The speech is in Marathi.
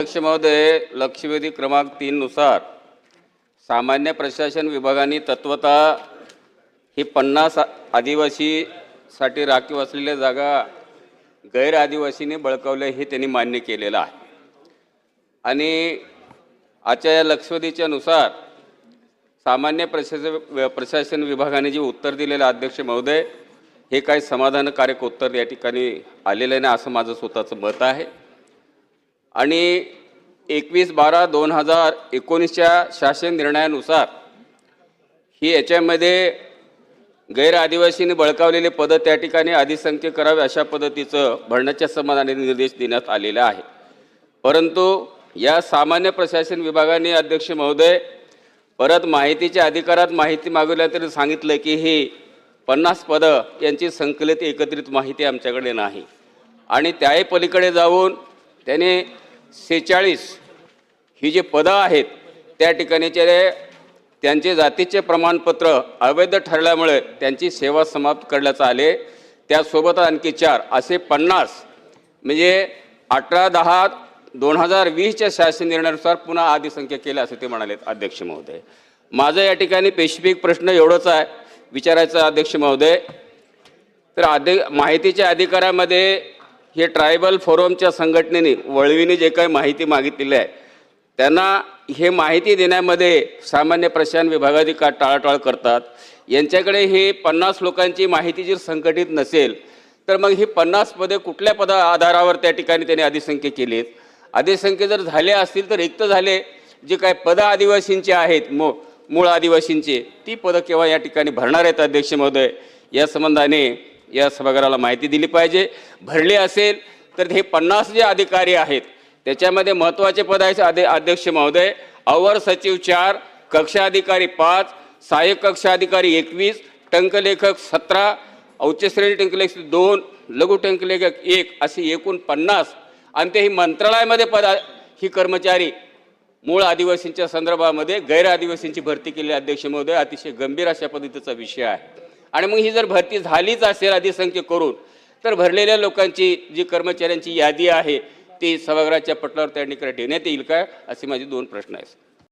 अध्यक्ष महोदय लक्षवेधी क्रमांक तीननुसार सामान्य प्रशासन विभागाने तत्वता ही पन्नास आदिवासीसाठी राखीव असलेल्या जागा गैर आदिवासीने बळकावल्या हे त्यांनी मान्य केलेलं आहे. आणि आजच्या या लक्षवेधीच्या नुसार सामान्य प्रशासन प्रशासन विभागाने जे उत्तर दिलेलं अध्यक्ष महोदय हे काही समाधानकारक उत्तर या ठिकाणी आलेलं नाही असं माझं स्वतःचं मत आहे. आणि एकवीस बारा दोन हजार एकोणीसच्या शासन निर्णयानुसार ही याच्यामध्ये गैर आदिवासींनी बळकावलेले पदं त्या ठिकाणी अधिसंख्य करावे अशा पद्धतीचं भरण्याच्या समाधाने निर्देश देण्यात आलेला आहे. परंतु या सामान्य प्रशासन विभागाने अध्यक्ष महोदय परत माहितीच्या अधिकारात माहिती मागवल्या तरी सांगितलं की ही पन्नास पदं यांची संकलित एकत्रित माहिती आमच्याकडे नाही. आणि त्याही पलीकडे जाऊन त्याने सेहेचाळीस ही जी पदं आहेत त्या ठिकाणीचे त्यांचे जातीचे प्रमाणपत्र अवैध ठरल्यामुळे त्यांची सेवा समाप्त करण्यात आले. त्यासोबत आणखी चार असे पन्नास म्हणजे अठरा दहा दोन हजार वीसच्या शासन निर्णयानुसार पुन्हा आदिसंख्या केल्या असं ते म्हणाले अध्यक्ष महोदय. माझं या ठिकाणी स्पेसिफिक प्रश्न एवढंच आहे विचारायचं अध्यक्ष महोदय. तर अधि माहितीच्या अधिकारामध्ये हे ट्रायबल फोरमच्या संघटनेने वळवीने जे काही माहिती मागितलेली आहे त्यांना हे माहिती देण्यामध्ये सामान्य प्रशासन विभागाधिक का टाळाटाळ करतात. यांच्याकडे हे पन्नास लोकांची माहिती जर संघटित नसेल तर मग ही पन्नास पदे कुठल्या पदा आधारावर त्या ठिकाणी त्यांनी अधिसंख्य केलीत? अधिसंख्य जर झाले असतील तर रिक्त झाले जे काय पदं आदिवासींचे आहेत मू मूळ आदिवासींचे ती पदं केव्हा या ठिकाणी भरणार आहेत अध्यक्ष महोदय? या संबंधाने या सभागृहाला माहिती दिली पाहिजे. भरली असेल तर हे पन्नास जे अधिकारी आहेत त्याच्यामध्ये महत्त्वाचे पद आहे आदे अध्यक्ष महोदय. अवर सचिव चार कक्षाधिकारी पाच सहाय्यक कक्षाधिकारी एकवीस टंकलेखक सतरा उच्चश्रेणी टंकलेखक दोन लघु टंकलेखक एक अशी एकूण पन्नास. आणि ते ही मंत्रालयामध्ये पद ही कर्मचारी मूळ आदिवासींच्या संदर्भामध्ये गैर आदिवासींची भरती केलेली अध्यक्ष महोदय. अतिशय गंभीर अशा पद्धतीचा विषय आहे. आणि मग ही जर भरती झालीच असेल अधिसंख्य करून तर भरलेल्या लोकांची जी कर्मचाऱ्यांची यादी आहे ती सभागृहाच्या पटलावर त्या ठिकाणी ठेवण्यात येईल काय असे माझे दोन प्रश्न आहेत.